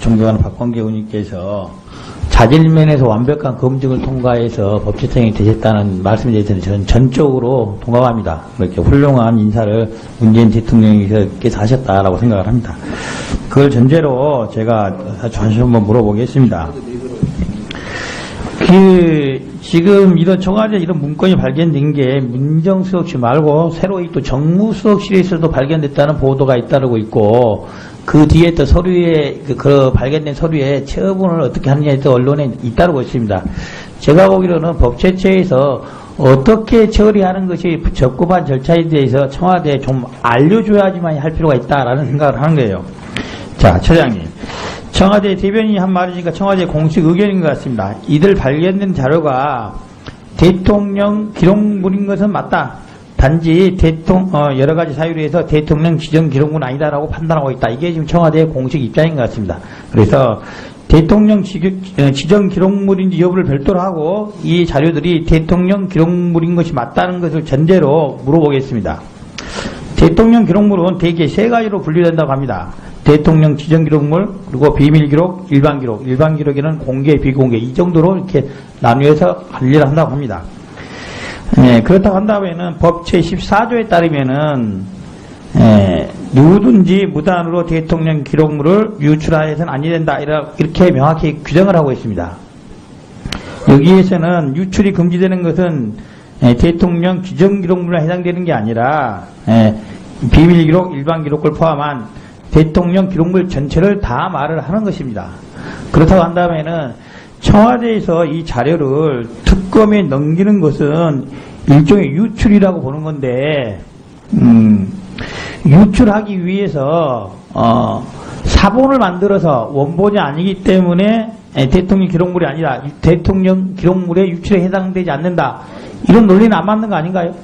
존경하는 박광계 의원님께서 자질면에서 완벽한 검증을 통과해서 법제청이 되셨다는 말씀에 대해서는 저는 전적으로 동감합니다. 이렇게 훌륭한 인사를 문재인 대통령께서 하셨다라고 생각을 합니다. 그걸 전제로 제가 다시 한번 물어보겠습니다. 그 지금 이런 청와대 이런 문건이 발견된 게 민정수석실 말고 새로이 또 정무수석실에서도 발견됐다는 보도가 잇따르고 있고 그 뒤에 또 서류에 그, 그 발견된 서류에 처분을 어떻게 하느냐에 또 언론에 잇따르고 있습니다. 제가 보기로는 법제처에서 어떻게 처리하는 것이 적법한 절차에 대해서 청와대에 좀 알려줘야지만 할 필요가 있다라는 생각을 하는 거예요. 자, 처장님. 청와대 대변인이 한 말이니까 청와대 공식 의견인 것 같습니다. 이들 발견된 자료가 대통령 기록물인 것은 맞다. 단지 대통령 어, 여러 가지 사유로 해서 대통령 지정 기록물은 아니다라고 판단하고 있다. 이게 지금 청와대의 공식 입장인 것 같습니다. 그래서 대통령 지, 어, 지정 기록물인지 여부를 별도로 하고 이 자료들이 대통령 기록물인 것이 맞다는 것을 전제로 물어보겠습니다. 대통령 기록물은 대개 세 가지로 분류된다고 합니다. 대통령 지정 기록물, 그리고 비밀 기록, 일반 기록. 일반 기록에는 공개, 비공개 이 정도로 이렇게 나누어서 관리를 한다고 합니다. 네, 그렇다고 한다면은 법 제14조에 따르면은 예, 누구든지 무단으로 대통령 기록물을 유출하여서는 아니 된다 이렇게 명확히 규정을 하고 있습니다. 여기에서는 유출이 금지되는 것은 예, 대통령 지정 기록물에 해당되는 게 아니라 예, 비밀 기록, 일반 기록을 포함한 대통령 기록물 전체를 다 말을 하는 것입니다. 그렇다고 한다면은 청와대에서 이 자료를 특검에 넘기는 것은 일종의 유출이라고 보는 건데, 음, 유출하기 위해서 어, 사본을 만들어서 원본이 아니기 때문에 에, 대통령 기록물이 아니라 유- 대통령 기록물의 유출에 해당되지 않는다. 이런 논리는 안 맞는 거 아닌가요?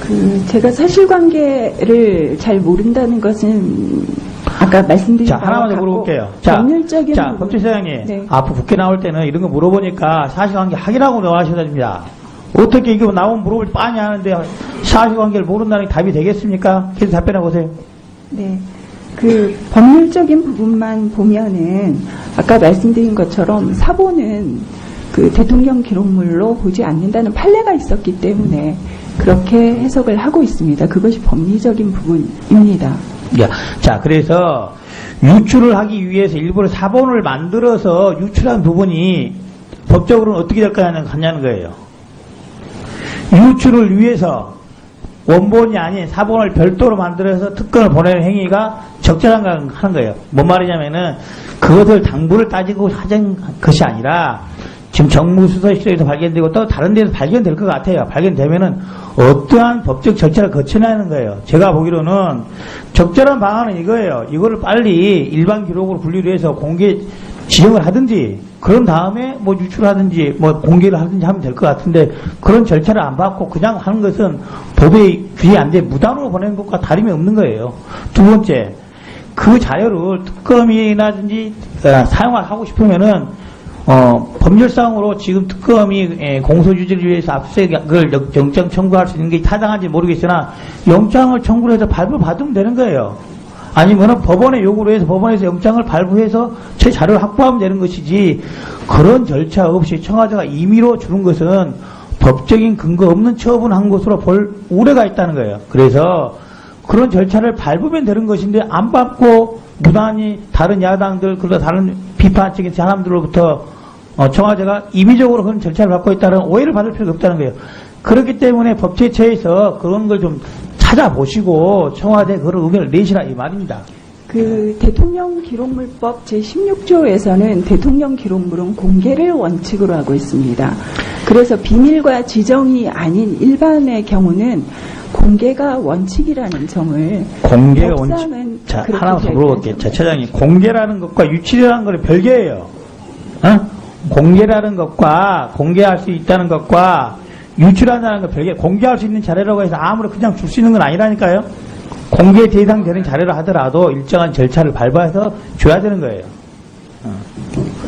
그 제가 사실관계를 잘 모른다는 것은 아까 말씀드린 자, 하나만 더 물어볼게요. 자, 법률적인 자, 부분- 법제사장님. 네. 앞으로 국회 나올 때는 이런 거 물어보니까 사실관계 확인하고 나와셔야 됩니다. 어떻게 이거 나오면 물어볼 때 빤히 하는데 사실관계를 모른다는 게 답이 되겠습니까? 계속 답변해 보세요. 네. 그 법률적인 부분만 보면은 아까 말씀드린 것처럼 사본은 그 대통령 기록물로 보지 않는다는 판례가 있었기 때문에 그렇게 해석을 하고 있습니다. 그것이 법리적인 부분입니다. 야, 자, 그래서 유출을 하기 위해서 일부러 사본을 만들어서 유출한 부분이 법적으로는 어떻게 될까는 하냐는 거예요. 유출을 위해서 원본이 아닌 사본을 별도로 만들어서 특권을 보내는 행위가 적절한 거 하는 거예요. 뭔 말이냐면은 그것을 당부를 따지고 하는 것이 아니라 지금 정무수석실에서 발견되고 또 다른 데서 발견될 것 같아요. 발견되면은 어떠한 법적 절차를 거쳐야 하는 거예요. 제가 보기로는 적절한 방안은 이거예요. 이거를 빨리 일반 기록으로 분류를 해서 공개 지정을 하든지 그런 다음에 뭐 유출하든지 뭐 공개를 하든지 하면 될 것 같은데 그런 절차를 안 받고 그냥 하는 것은 법에 규제 안돼 무단으로 보내는 것과 다름이 없는 거예요. 두 번째 그 자료를 특검이라든지 어, 사용을 하고 싶으면은 어, 법률상으로 지금 특검이 에, 공소유지를 위해서 압수수색을 영- 영장 청구할 수 있는 게 타당한지 모르겠으나 영장을 청구를 해서 발부받으면 되는 거예요. 아니면은 법원에 요구를 해서 법원에서 영장을 발부해서 제 자료를 확보하면 되는 것이지 그런 절차 없이 청와대가 임의로 주는 것은 법적인 근거 없는 처분한 것으로 볼 우려가 있다는 거예요. 그래서 그런 절차를 밟으면 되는 것인데 안 밟고 무단히 다른 야당들 그리고 다른 비판적인 사람들로부터 어, 청와대가 임의적으로 그런 절차를 밟고 있다는 오해를 받을 필요가 없다는 거예요. 그렇기 때문에 법제처에서 그런 걸 좀 찾아보시고 청와대 그런 의견을 내시라 이 말입니다. 그 대통령 기록물법 제16조에서는 대통령 기록물은 공개를 원칙으로 하고 있습니다. 그래서 비밀과 지정이 아닌 일반의 경우는 공개가 원칙이라는 점을 법상은 원칙. 자, 그렇게 하나 더 물어볼게요. 자, 차장님. 공개라는 것과 유출이라는 거는 별개예요. 어? 공개라는 것과 공개할 수 있다는 것과 유출한다는 건 별개. 공개할 수 있는 자료라고 해서 아무나 그냥 줄 수 있는 건 아니라니까요. 공개 대상 되는 자료라 하더라도 일정한 절차를 밟아서 줘야 되는 거예요.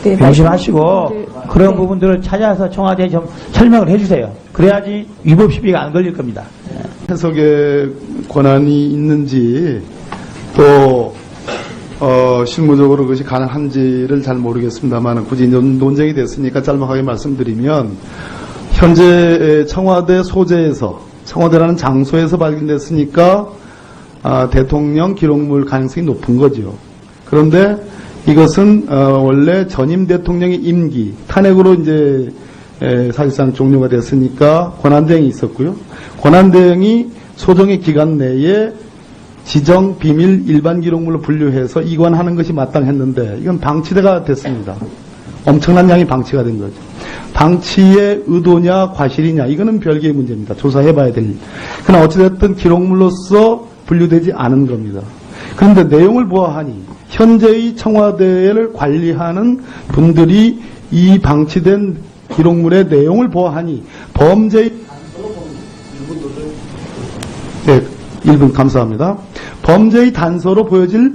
네, 명심하시고 그런 네. 부분들을 찾아서 청와대에 좀 설명을 해주세요. 그래야지 위법 시비가 안 걸릴 겁니다. 해석의 권한이 있는지 또 어, 실무적으로 그것이 가능한지를 잘 모르겠습니다만 굳이 논- 논쟁이 됐으니까 짤막하게 말씀드리면 현재 청와대 소재에서 청와대라는 장소에서 발견됐으니까 아, 대통령 기록물 가능성이 높은 거죠. 그런데 이것은 어, 원래 전임 대통령의 임기 탄핵으로 이제 에, 사실상 종료가 됐으니까 권한대행이 있었고요. 권한대행이 소정의 기간 내에 지정 비밀 일반 기록물로 분류해서 이관하는 것이 마땅했는데 이건 방치대가 됐습니다. 엄청난 양이 방치가 된 거죠. 방치의 의도냐 과실이냐 이거는 별개의 문제입니다. 조사해봐야 될 일. 그러나 어찌됐든 기록물로서 분류되지 않은 겁니다. 그런데 내용을 보아하니 현재의 청와대를 관리하는 분들이 이 방치된 기록물의 내용을 보아하니 범죄의 네, 1분 감사합니다. 범죄의 단서로 보여질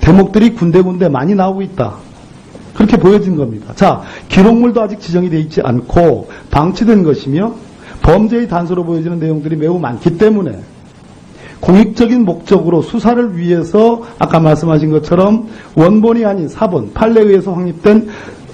대목들이 군데군데 많이 나오고 있다. 그렇게 보여진 겁니다. 자, 기록물도 아직 지정이 되어 있지 않고 방치된 것이며 범죄의 단서로 보여지는 내용들이 매우 많기 때문에 공익적인 목적으로 수사를 위해서 아까 말씀하신 것처럼 원본이 아닌 사본, 판례에 의해서 확립된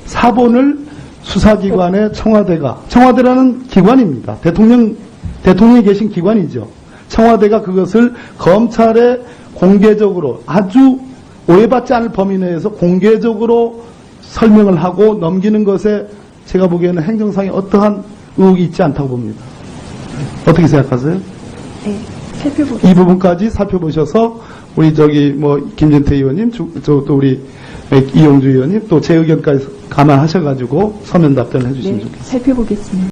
사본을 수사기관의 청와대가 청와대라는 기관입니다. 대통령 대통령이 계신 기관이죠. 청와대가 그것을 검찰에 공개적으로 아주 오해받지 않을 범위 내에서 공개적으로 설명을 하고 넘기는 것에 제가 보기에는 행정상에 어떠한 의혹이 있지 않다고 봅니다. 어떻게 생각하세요? 네. 이 부분까지 살펴보셔서 우리 저기 뭐 김진태 의원님, 주- 저또 우리 이용주 의원님 또 제 의견까지 감안하셔가지고 서면 답변을 해주시면 네, 좋겠습니다. 살펴보겠습니다.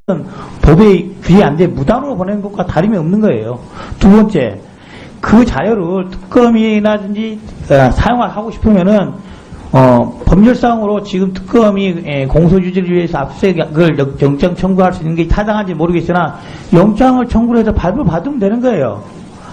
법에 규제 안돼 무단으로 보낸 것과 다름이 없는 거예요. 두 번째, 그 자료를 특검이라든지 어, 사용을 하고 싶으면은 어, 법률상으로 지금 특검이 에, 공소유지를 위해서 압수수색을 영- 영장 청구할 수 있는 게 타당한지 모르겠으나 영장을 청구를 해서 발부받으면 되는 거예요.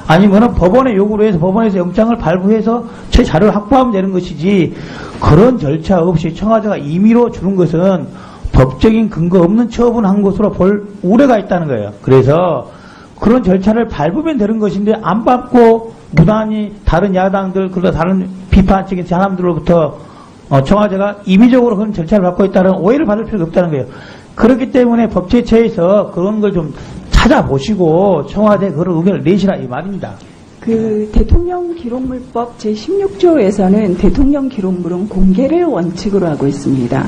아니면은 법원에 요구를 해서 법원에서 영장을 발부해서 제 자료를 확보하면 되는 것이지 그런 절차 없이 청와대가 임의로 주는 것은 법적인 근거 없는 처분한 것으로 볼 우려가 있다는 거예요. 그래서 그런 절차를 밟으면 되는 것인데 안 밟고 무단히 다른 야당들 그리고 다른 비판적인 사람들로부터 어, 청와대가 임의적으로 그런 절차를 밟고 있다는 오해를 받을 필요가 없다는 거예요. 그렇기 때문에 법제처에서 그런 걸 좀 찾아보시고 청와대 그런 의견을 내시라 이 말입니다. 그 대통령 기록물법 제16조에서는 대통령 기록물은 공개를 원칙으로 하고 있습니다.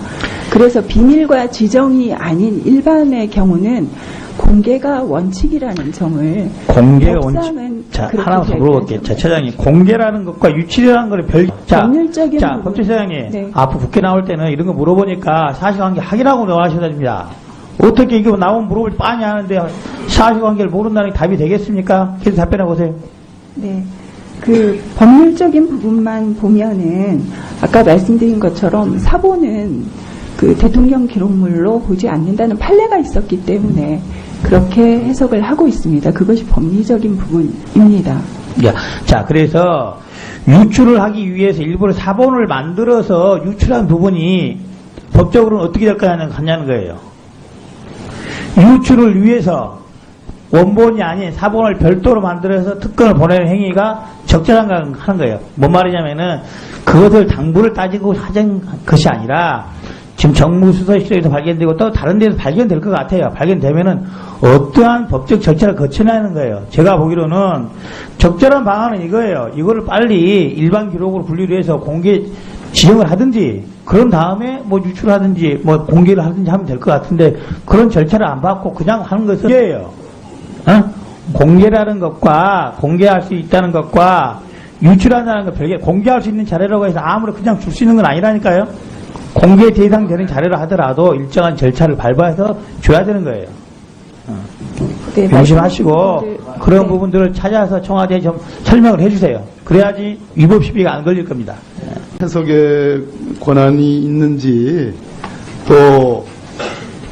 그래서 비밀과 지정이 아닌 일반의 경우는 공개가 원칙이라는 점을 공개 원칙. 자, 하나 더 물어볼게요. 자, 차장님. 공개라는 것과 유출이라는 거를 별, 자, 법률적인 자. 법제사장님. 네. 앞으로 국회 나올 때는 이런 거 물어보니까 사실관계 확인하고 나와셔야 됩니다. 어떻게 이거 나오면 물어볼 때 빤히 하는데 사실관계를 모른다는 게 답이 되겠습니까? 계속 답변해 보세요. 네. 그 법률적인 부분만 보면은 아까 말씀드린 것처럼 사본은 그 대통령 기록물로 보지 않는다는 판례가 있었기 때문에 그렇게 해석을 하고 있습니다. 그것이 법리적인 부분입니다. 야, 자, 그래서 유출을 하기 위해서 일부러 사본을 만들어서 유출한 부분이 법적으로는 어떻게 될 거냐는 하냐는 거예요. 유출을 위해서 원본이 아닌 사본을 별도로 만들어서 특권을 보내는 행위가 적절한가 하는 거예요. 뭔 말이냐면은 그것을 당부를 따지고 하는 것이 아니라 지금 정무수석실에서 발견되고 또 다른 데서 발견될 것 같아요. 발견되면은 어떠한 법적 절차를 거쳐야 하는 거예요. 제가 보기로는 적절한 방안은 이거예요. 이거를 빨리 일반 기록으로 분류를 해서 공개 지정을 하든지 그런 다음에 뭐 유출하든지 뭐 공개를 하든지 하면 될 것 같은데 그런 절차를 안 받고 그냥 하는 것은 이게요. 어? 공개라는 것과 공개할 수 있다는 것과 유출한다는 것 별개 공개할 수 있는 자료라고 해서 아무나 그냥 줄 수 있는 건 아니라니까요. 공개 대상 되는 자료를 하더라도 일정한 절차를 밟아서 줘야 되는 거예요. 네, 명심하시고 부분들- 그런 네. 부분들을 찾아서 청와대에 좀 설명을 해주세요. 그래야지 위법 시비가 안 걸릴 겁니다. 해석의 권한이 있는지 또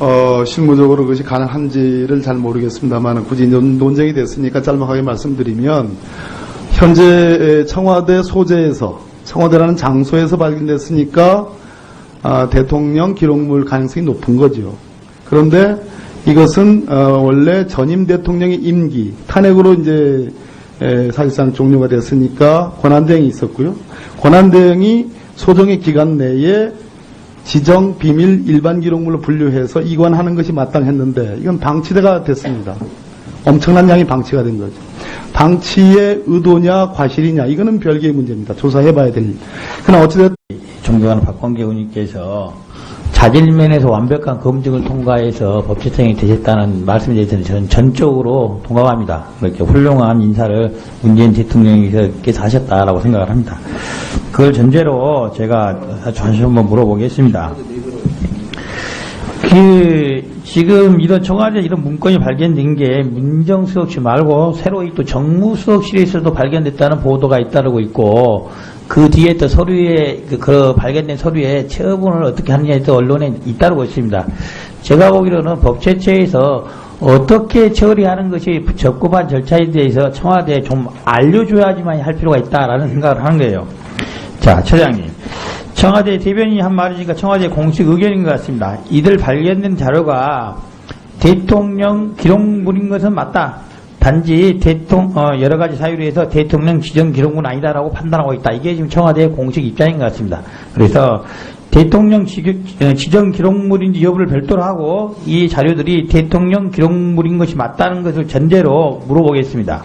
어, 실무적으로 그것이 가능한지를 잘 모르겠습니다만 굳이 논- 논쟁이 됐으니까 짤막하게 말씀드리면 현재 청와대 소재에서 청와대라는 장소에서 발견됐으니까 아, 대통령 기록물 가능성이 높은 거죠. 그런데 이것은 어, 원래 전임 대통령의 임기 탄핵으로 이제 에, 사실상 종료가 됐으니까 권한대행이 있었고요. 권한대행이 소정의 기간 내에 지정 비밀 일반 기록물로 분류해서 이관하는 것이 마땅했는데 이건 방치대가 됐습니다. 엄청난 양이 방치가 된 거죠. 방치의 의도냐 과실이냐 이거는 별개의 문제입니다. 조사해봐야 될. 일. 그러나 어찌됐든 존경하는 박광계 의원님께서 자질 면에서 완벽한 검증을 통과해서 법제청이 되셨다는 말씀에 대해서는 저는 전적으로 동감합니다. 그렇게 훌륭한 인사를 문재인 대통령께서 하셨다라고 생각을 합니다. 그걸 전제로 제가 다시 한번 물어보겠습니다. 그 지금 이런 청와대 이런 문건이 발견된 게 민정수석실 말고 새로이 또 정무수석실에서도 발견됐다는 보도가 잇따르고 있고 그 뒤에 또 서류에 그, 그 발견된 서류에 처분을 어떻게 하느냐에 또 언론에 잇따르고 있습니다. 제가 보기로는 법제처에서 어떻게 처리하는 것이 적법한 절차에 대해서 청와대에 좀 알려줘야지만 할 필요가 있다라는 생각을 하는 거예요. 자, 처장님. 청와대 대변인이 한 말이니까 청와대 공식 의견인 것 같습니다. 이들 발견된 자료가 대통령 기록물인 것은 맞다. 단지 대통령 어, 여러 가지 사유로 해서 대통령 지정 기록물은 아니다라고 판단하고 있다. 이게 지금 청와대의 공식 입장인 것 같습니다. 그래서 대통령 지, 어, 지정 기록물인지 여부를 별도로 하고 이 자료들이 대통령 기록물인 것이 맞다는 것을 전제로 물어보겠습니다.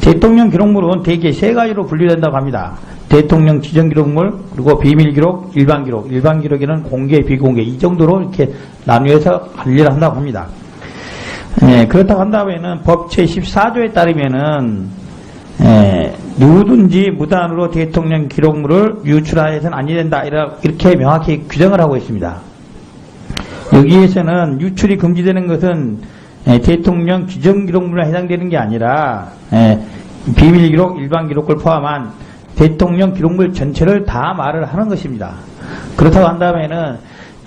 대통령 기록물은 대개 세 가지로 분류된다고 합니다. 대통령 지정 기록물, 그리고 비밀 기록, 일반 기록. 일반 기록에는 공개, 비공개 이 정도로 이렇게 나누어서 관리를 한다고 합니다. 예, 그렇다고 한다면은 법 제14조에 따르면은 예, 누구든지 무단으로 대통령 기록물을 유출하여서는 아니 된다 이렇게 명확히 규정을 하고 있습니다. 여기에서는 유출이 금지되는 것은 예, 대통령 지정 기록물에 해당되는 게 아니라 예, 비밀 기록, 일반 기록을 포함한 대통령 기록물 전체를 다 말을 하는 것입니다. 그렇다고 한다면은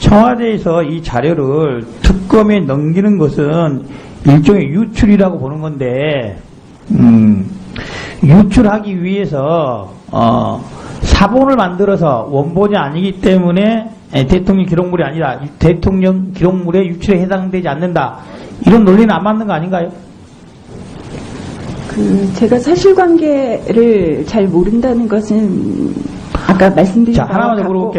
청와대에서 이 자료를 특검에 넘기는 것은 일종의 유출이라고 보는 건데, 음, 유출하기 위해서 어, 사본을 만들어서 원본이 아니기 때문에 에, 대통령 기록물이 아니라 이 대통령 기록물의 유출에 해당되지 않는다. 이런 논리는 안 맞는 거 아닌가요? 그 제가 사실관계를 잘 모른다는 것은 아까 말씀드린 자, 하나만 더 물어볼게요.